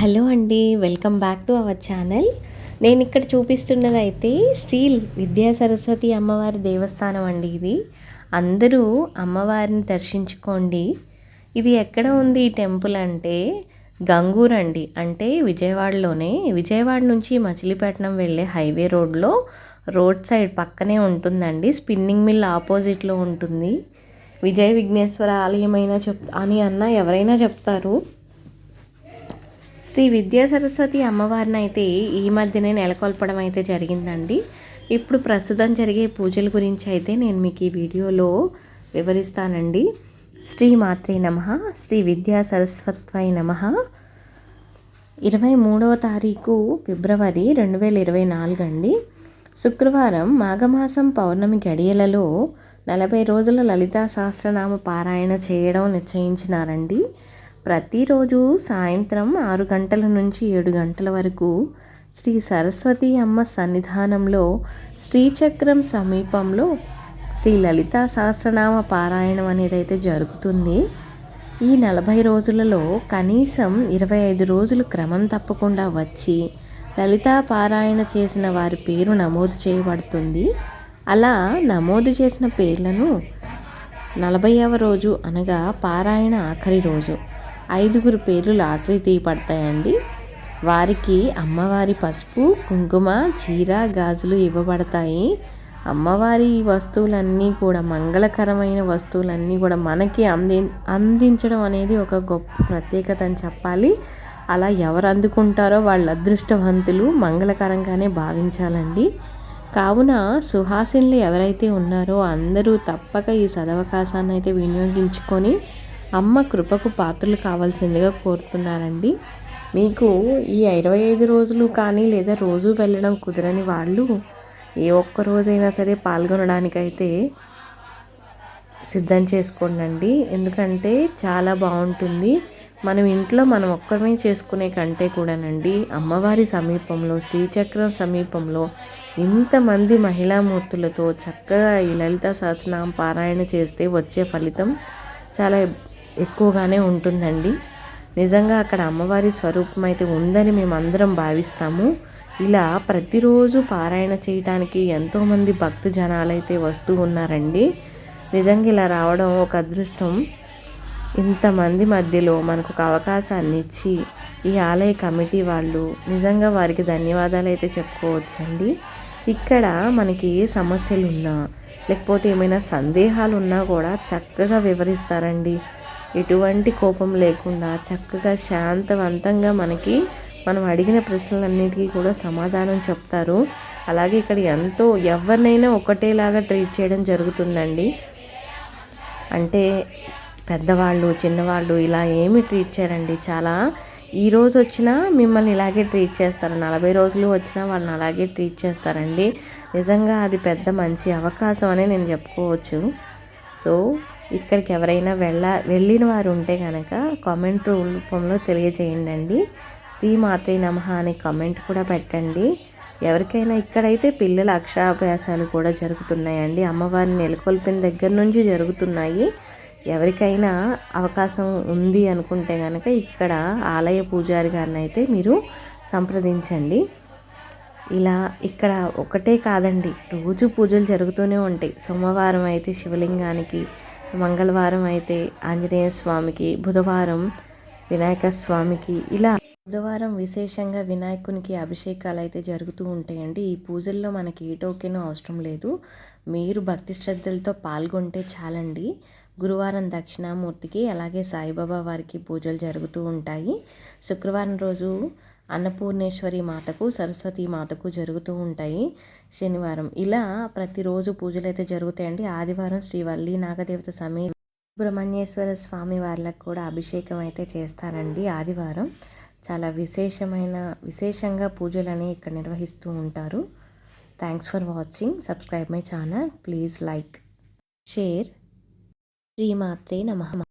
Hello అండి welcome back to our channel. నేను ఇక్కడ చూపిస్తున్నది అయితే స్టీల్ విద్యా సరస్వతి అమ్మవారి దేవస్థానం అండి ఇది. అందరూ అమ్మవారిని దర్శించుకోండి. ఇది ఎక్కడ ఉంది ఈ టెంపుల్ అంటే గంగూర్ అండి. అంటే విజయవాడలోనే. విజయవాడ నుంచి మచిలీపట్నం వెళ్ళే హైవే రోడ్లో రోడ్ సైడ్ పక్కనే ఉంటుందండి. స్పిన్నింగ్ మిల్ ఆపోజిట్లో ఉంటుంది. విజయ విఘ్నేశ్వర ఆలయమైనా చెప్ అని అన్న ఎవరైనా చెప్తారు. శ్రీ విద్యా సరస్వతి అమ్మవారిని అయితే ఈ మధ్యనే నెలకొల్పడం అయితే జరిగిందండి. ఇప్పుడు ప్రస్తుతం జరిగే పూజల గురించి అయితే నేను మీకు ఈ వీడియోలో వివరిస్తానండి. శ్రీ మాత్రే నమ శ్రీ విద్యా సరస్వత్వై నమ. ఇరవై మూడవ తారీఖు ఫిబ్రవరి రెండు వేల ఇరవై నాలుగు అండి. శుక్రవారం మాఘమాసం పౌర్ణమి గడియలలో నలభై రోజుల లలితా సహస్రనామ పారాయణ చేయడం నిశ్చయించినారండి. ప్రతిరోజు సాయంత్రం ఆరు గంటల నుంచి ఏడు గంటల వరకు శ్రీ సరస్వతి అమ్మ సన్నిధానంలో శ్రీచక్రం సమీపంలో శ్రీ లలిత సహస్రనామ పారాయణం అనేది అయితే జరుగుతుంది. ఈ నలభై రోజులలో కనీసం ఇరవై ఐదు రోజులు క్రమం తప్పకుండా వచ్చి లలితా పారాయణ చేసిన వారి పేరు నమోదు చేయబడుతుంది. అలా నమోదు చేసిన పేర్లను నలభైవ రోజు అనగా పారాయణ ఆఖరి రోజు. ఐదుగురు పేర్లు లాటరీ తీయబడతాయండి. వారికి అమ్మవారి పసుపు కుంకుమ చీర గాజులు ఇవ్వబడతాయి. అమ్మవారి వస్తువులన్నీ కూడా మంగళకరమైన వస్తువులన్నీ కూడా మనకి అంది అందించడం అనేది ఒక గొప్ప ప్రత్యేకత అని చెప్పాలి. అలా ఎవరు అందుకుంటారో వాళ్ళ అదృష్టవంతులు మంగళకరంగానే భావించాలండి. కావున సుహాసిన్లు ఎవరైతే ఉన్నారో అందరూ తప్పక ఈ సదవకాశాన్ని అయితే వినియోగించుకొని అమ్మ కృపకు పాత్రలు కావాల్సిందిగా కోరుతున్నారండి. మీకు ఈ ఇరవై ఐదు రోజులు కానీ లేదా రోజు వెళ్ళడం కుదరని వాళ్ళు ఏ ఒక్క రోజైనా సరే పాల్గొనడానికైతే సిద్ధం చేసుకోండి ఎందుకంటే చాలా బాగుంటుంది. మనం ఇంట్లో మనం ఒక్కరమే చేసుకునే కంటే కూడానండి అమ్మవారి సమీపంలో శ్రీచక్రం సమీపంలో ఇంతమంది మహిళామూర్తులతో చక్కగా ఈ లలిత సహస్రనామ పారాయణ చేస్తే వచ్చే ఫలితం చాలా ఎక్కువగానే ఉంటుందండి. నిజంగా అక్కడ అమ్మవారి స్వరూపం అయితే ఉందని మేము అందరం భావిస్తాము. ఇలా ప్రతిరోజు పారాయణ చేయటానికి ఎంతోమంది భక్త జనాలు అయితే వస్తూ ఉన్నారండి. నిజంగా ఇలా రావడం ఒక అదృష్టం. ఇంతమంది మధ్యలో మనకు ఒక అవకాశాన్ని ఇచ్చి ఈ ఆలయ కమిటీ వాళ్ళు నిజంగా వారికి ధన్యవాదాలు అయితే చెప్పుకోవచ్చండి. ఇక్కడ మనకి ఏ సమస్యలు ఉన్నా లేకపోతే ఏమైనా సందేహాలు ఉన్నా కూడా చక్కగా వివరిస్తారండి. ఎటువంటి కోపం లేకుండా చక్కగా శాంతవంతంగా మనకి మనం అడిగిన ప్రశ్నలన్నిటికీ కూడా సమాధానం చెప్తారు. అలాగే ఇక్కడ ఎంతో ఎవరినైనా ఒకటేలాగా ట్రీట్ చేయడం జరుగుతుందండి. అంటే పెద్దవాళ్ళు చిన్నవాళ్ళు ఇలా ఏమి ట్రీట్ చేయరండి. చాలా ఈ రోజు వచ్చినా మిమ్మల్ని ఇలాగే ట్రీట్ చేస్తారు. నలభై రోజులు వచ్చినా వాళ్ళని అలాగే ట్రీట్ చేస్తారండి. నిజంగా అది పెద్ద మంచి అవకాశం అని నేను చెప్పుకోవచ్చు. సో ఇక్కడికి ఎవరైనా వెళ్ళ వెళ్ళిన వారు ఉంటే కనుక కామెంట్ రూపంలో తెలియజేయండి అండి శ్రీ మాత్రే నమ అనే కామెంట్ కూడా పెట్టండి. ఎవరికైనా ఇక్కడైతే పిల్లల అక్షరాభ్యాసాలు కూడా జరుగుతున్నాయండి. అమ్మవారిని నెలకొల్పిన దగ్గర నుంచి జరుగుతున్నాయి. ఎవరికైనా అవకాశం ఉంది అనుకుంటే కనుక ఇక్కడ ఆలయ పూజారి గారిని అయితే మీరు సంప్రదించండి. ఇలా ఇక్కడ ఒకటే కాదండి. రోజు పూజలు జరుగుతూనే ఉంటాయి. సోమవారం అయితే శివలింగానికి మంగళవారం అయితే ఆంజనేయ స్వామికి బుధవారం వినాయక స్వామికి ఇలా బుధవారం విశేషంగా వినాయకునికి అభిషేకాలు అయితే జరుగుతూ ఉంటాయండి. ఈ పూజల్లో మనకి ఏ టోకెన్ అవసరం లేదు. మీరు భక్తి శ్రద్ధలతో పాల్గొంటే చాలండి. గురువారం దక్షిణామూర్తికి అలాగే సాయిబాబా వారికి పూజలు జరుగుతూ ఉంటాయి. శుక్రవారం రోజు అన్నపూర్ణేశ్వరి మాతకు సరస్వతి మాతకు జరుగుతూ ఉంటాయి శనివారం. ఇలా ప్రతిరోజు పూజలు అయితే జరుగుతాయండి. ఆదివారం శ్రీ వల్లి నాగదేవత సమీ సుబ్రహ్మణ్యేశ్వర స్వామి వాళ్ళకు కూడా అభిషేకం అయితే చేస్తారండి ఆదివారం. చాలా విశేషమైన విశేషంగా పూజలని ఇక్కడ నిర్వహిస్తూ ఉంటారు. Thanks for watching subscribe my channel please like share శ్రీమాత్రే నమ.